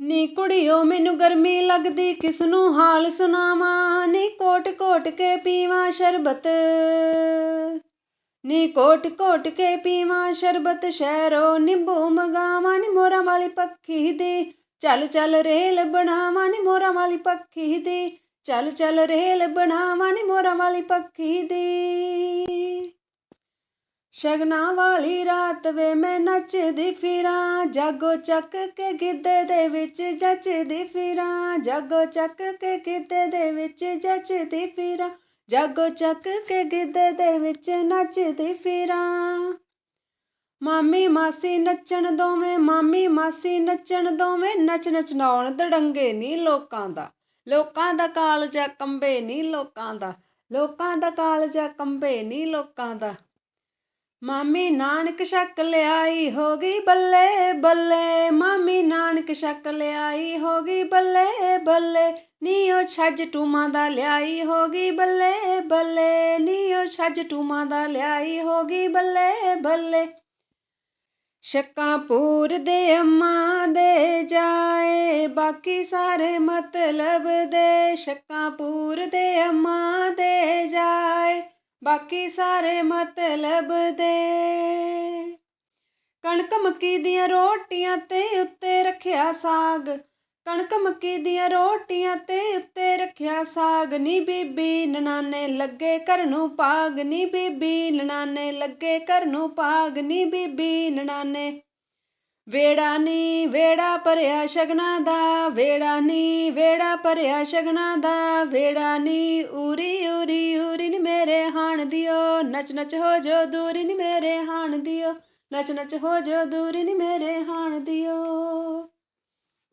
ਨੀ ਕੁੜੀਓ, ਮੈਨੂੰ ਗਰਮੀ ਲੱਗਦੀ ਕਿਸ ਨੂੰ ਹਾਲ ਸੁਣਾਵਾਂ? ਨੀ ਕੋਟ ਕੋਟ ਕੇ ਪੀਵਾਂ ਸ਼ਰਬਤ। ਨੀ ਕੋਟ ਕੋਟ ਕੇ ਪੀਵਾਂ ਸ਼ਰਬਤ, ਸ਼ਹਿਰੋ ਨਿੰਬੂ ਮਗਾਵਾਂ, ਨੀ ਮੋਰਾਂ ਵਾਲੀ ਪੱਖੀ ਦੀ। ਚੱਲ ਚੱਲ ਰੇਲ ਬਣਾਵਾਂ, ਨੀ ਮੋਰਾਂ ਵਾਲੀ ਪੱਖੀ ਦੀ। ਚੱਲ ਚੱਲ ਰੇਲ ਬਣਾਵਾਂ, ਨੀ ਮੋਰਾਂ ਵਾਲੀ ਪੱਖੀ ਦੀ। ਸ਼ਗਨਾ ਵਾਲੀ ਰਾਤ ਵੇ ਮੈਂ ਨੱਚਦੀ ਫਿਰਾਂ, ਜਾਗੋ ਚੱਕ ਕੇ ਗਿੱਧੇ ਦੇ ਵਿੱਚ ਜੱਚਦੀ ਫਿਰਾਂ, ਜਾਗੋ ਚੱਕ ਕੇ ਗਿੱਧੇ ਦੇ ਵਿੱਚ ਜੱਚਦੀ ਫਿਰਾਂ, ਜਾਗੋ ਚੱਕ ਕੇ ਗਿੱਧੇ ਦੇ ਵਿੱਚ ਨੱਚਦੀ ਫਿਰਾਂ। ਮਾਮੀ ਮਾਸੀ ਨੱਚਣ ਦੋਵੇਂ, ਮਾਮੀ ਮਾਸੀ ਨੱਚਣ ਦੋਵੇਂ, ਨੱਚ ਨਚਨਾਉਣ ਦੜੰਗੇ ਨਹੀਂ ਲੋਕਾਂ ਦਾ ਲੋਕਾਂ ਦਾ ਕਾਲਜਾ ਕੰਬੇ ਨਹੀਂ ਲੋਕਾਂ ਦਾ ਲੋਕਾਂ ਦਾ ਕਾਲਜਾ ਕੰਬੇ ਨਹੀਂ ਲੋਕਾਂ ਦਾ। ਮਾਮੀ ਨਾਨਕ ਛੱਕ ਲਿਆਈ ਹੋ ਗਈ ਬੱਲੇ ਬੱਲੇ, ਮਾਮੀ ਨਾਨਕ ਛੱਕ ਲਿਆਈ ਹੋ ਗਈ ਬੱਲੇ ਬੱਲੇ ਉਹ ਛੱਜ ਟੂਮਾਂ ਦਾ ਲਿਆਈ ਹੋ ਗਈ ਬੱਲੇ ਬੱਲੇ ਉਹ ਛੱਜ ਟੂਮਾਂ ਦਾ ਲਿਆਈ ਹੋ ਗਈ ਬੱਲੇ ਬੱਲੇ। ਸ਼ੱਕਾਂ ਦੇ ਅੰਮਾਂ ਦੇ ਜਾਏ, ਬਾਕੀ ਸਾਰੇ ਮਤਲਬ ਦੇ ਸ਼ੱਕਾਂ ਦੇ ਅੰਮਾਂ ਬਾਕੀ ਸਾਰੇ ਮਤਲਬ ਦੇ। ਕਣਕ ਮੱਕੀ ਦੀਆਂ ਰੋਟੀਆਂ ਤੇ ਉੱਤੇ ਰੱਖਿਆ ਸਾਗ। ਕਣਕ ਮੱਕੀ ਦੀਆਂ ਰੋਟੀਆਂ ਤੇ ਉੱਤੇ ਰੱਖਿਆ ਸਾਗ। ਨੀ ਬੀਬੀ ਨਨਾਨੇ ਲੱਗੇ ਘਰ ਨੂੰ ਪਾਗ ਨੀ ਬੀਬੀ ਨਨਾਨੇ ਲੱਗੇ ਘਰ ਨੂੰ ਪਾਗ ਨੀ ਬੀਬੀ ਨਨਾਨੇ ਵੇੜਾ ਨੀ ਵੇੜਾ ਭਰਿਆ ਸ਼ਗਨਾ ਦਾ। ਵੇੜਾ ਨੀ ਵੇੜਾ ਭਰਿਆ ਸ਼ਗਨਾ ਦਾ। ਵੇੜਾ ਨੀ ਉਰੀ ਨਚ ਨਚ ਹੋ ਜੋ ਦੂਰੀ ਨੀ ਮੇਰੇ ਹਾਣ ਦਿਓ। ਨਚ ਨਚ ਹੋ ਜੋ ਦੂਰੀ ਨੀ ਮੇਰੇ ਹਾਣ ਦਿਓ।